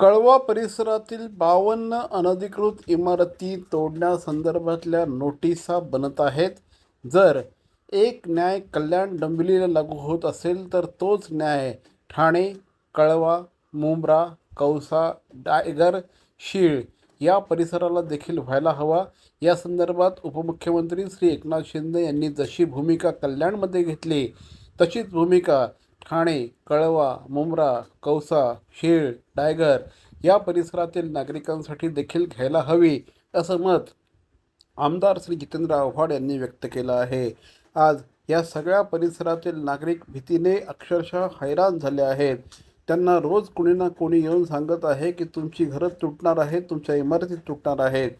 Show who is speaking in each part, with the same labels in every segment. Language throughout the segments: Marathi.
Speaker 1: कळवा परिसरातील बावन्न अनधिकृत इमारती तोडण्यासंदर्भातल्या नोटिसा बनत आहेत. जर एक न्याय कल्याण डोंबिवलीला लागू होत असेल तर तोच न्याय ठाणे कळवा मुंब्रा कौसा डायगर शीळ या परिसराला देखील व्हायला हवा. या संदर्भात उपमुख्यमंत्री श्री एकनाथ शिंदे यांनी जशी भूमिका कल्याणमध्ये घेतली तशीच भूमिका ठाणे कळवा मुंब्रा कौसा शीळ डायगर या परिसरातील नागरिकांसाठी देखील घ्यायला हवी असं मत आमदार श्री जितेंद्र आव्हाड यांनी व्यक्त केलं आहे. आज या सगळ्या परिसरातील नागरिक भीतीने अक्षरशः हैराण झाले आहेत. त्यांना रोज कोणी ना कोणी येऊन सांगत आहे की तुमची घरं तुटणार आहेत तुमच्या इमारती तुटणार आहेत.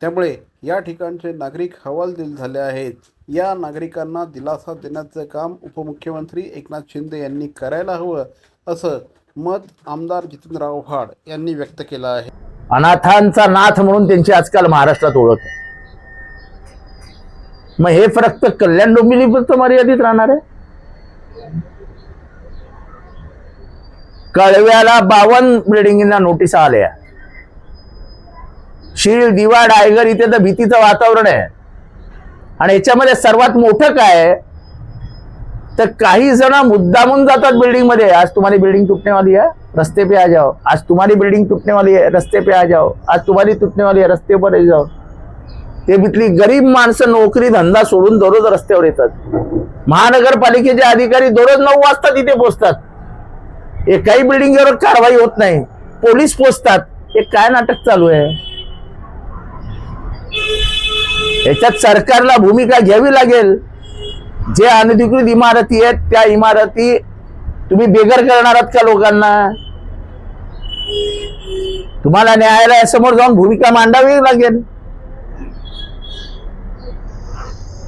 Speaker 1: त्यामुळे या ठिकाणचे नागरिक हवालदिल झाले आहेत. या नागरिकांना दिलासा देण्याचं काम उपमुख्यमंत्री एकनाथ शिंदे यांनी करायला हवं असं मत आमदार जितेंद्र आव्हाड यांनी व्यक्त केलं आहे.
Speaker 2: अनाथांचा नाथ म्हणून त्यांची आजकाल महाराष्ट्रात ओळख आहे. मग हे फक्त कल्याण डोंबिवलीपुरतं मर्यादित राहणार आहे. कळव्याला बावन बिल्डिंगींना नोटीस आल्या. शीळ दिवा डायगर इथे तर भीतीचं वातावरण आहे. आणि याच्यामध्ये सर्वात मोठं काय? तर काही जण मुद्दामून जातात बिल्डिंगमध्ये आज तुम्हारी बिल्डिंग टूटने वाली रस्ते पे आ जाओ. आज तुम्हारी बिल्डिंग टूटने वाली रस्ते पे आ जाओ. आज तुम्हारी टूटने वाली रस्ते पर जाओ. ते बिथली गरीब माणसं नोकरी धंदा सोडून दररोज रस्त्यावर येतात. महानगरपालिकेचे अधिकारी दररोज नऊ वाजता तिथे पोहोचतात. एकाही बिल्डिंगवर कारवाई होत नाही. पोलीस पोचतात हे काय नाटक चालू आहे? याच्यात सरकारला भूमिका घ्यावी लागेल. जे अनधिकृत इमारती आहेत त्या इमारती तुम्ही बेघर करणार आहात का लोकांना? तुम्हाला न्यायालयासमोर जाऊन भूमिका मांडावी लागेल.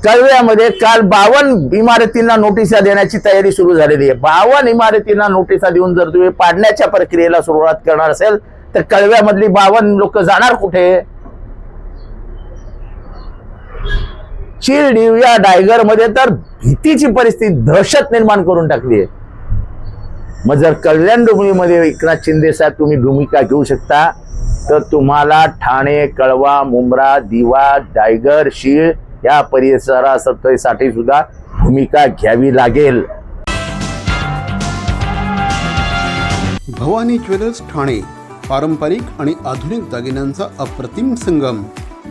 Speaker 2: कळव्यामध्ये काल बावन इमारतींना नोटिसा देण्याची तयारी सुरू झालेली आहे. बावन इमारतींना नोटिसा देऊन जर तुम्ही पाडण्याच्या प्रक्रियेला सुरुवात करणार असेल तर कळव्यामधली बावन लोक जाणार कुठे? चिरडीव या डायगरमध्ये तर भीतीची परिस्थिती दहशत निर्माण करून टाकली आहे. मग जर कल्याण डोंबिवलीमध्ये एकनाथ शिंदे साहेब तुम्ही भूमिका घेऊ शकता तर तुम्हाला ठाणे कळवा मुंब्रा दिवा डायगर शीळ या परिसरासाठी सुद्धा भूमिका घ्यावी लागेल.
Speaker 1: भवानी ज्वेलर्स ठाणे पारंपरिक आणि आधुनिक दागिन्यांचा अप्रतिम संगम.